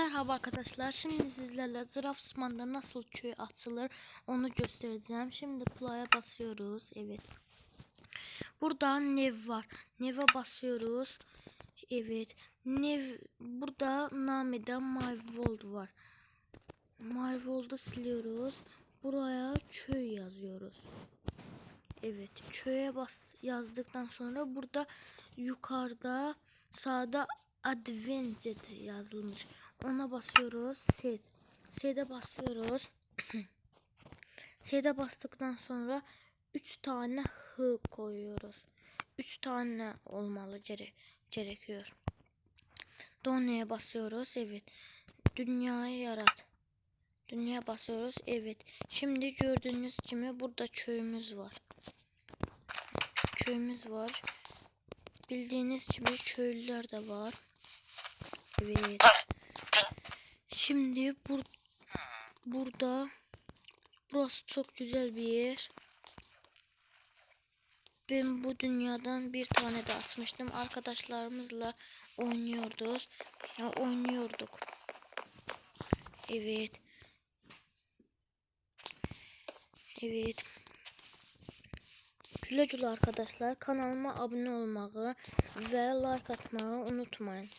Merhaba arkadaşlar. Şimdi sizlerle Zırafsman'da nasıl köy açılır onu göstereceğim. Şimdi play'a basıyoruz. Evet. Burada nev var. Nev'e basıyoruz. Evet. Nev burada nameden My World var. My World'u siliyoruz. Buraya köy yazıyoruz. Evet, köye bas yazdıktan sonra burada yukarıda sağda Advented yazılmış. Ona basıyoruz. Set. Set'e basıyoruz. Set'e bastıktan sonra 3 tane hı koyuyoruz. 3 tane olmalı gere gerekiyor. Donaya basıyoruz. Evet. Dünyayı yarat. Dünya basıyoruz. Evet. Şimdi gördüğünüz gibi burada köyümüz var. Köyümüz var. Bildiğiniz gibi köylüler de var. Evet. Şimdi bur burada burası çok güzel bir yer. Ben bu dünyadan bir tane de atmıştım. Arkadaşlarımızla oynuyorduk. Ya oynuyorduk. Evet. Evet. Güle güle arkadaşlar. Kanalıma abone olmayı ve like atmayı unutmayın.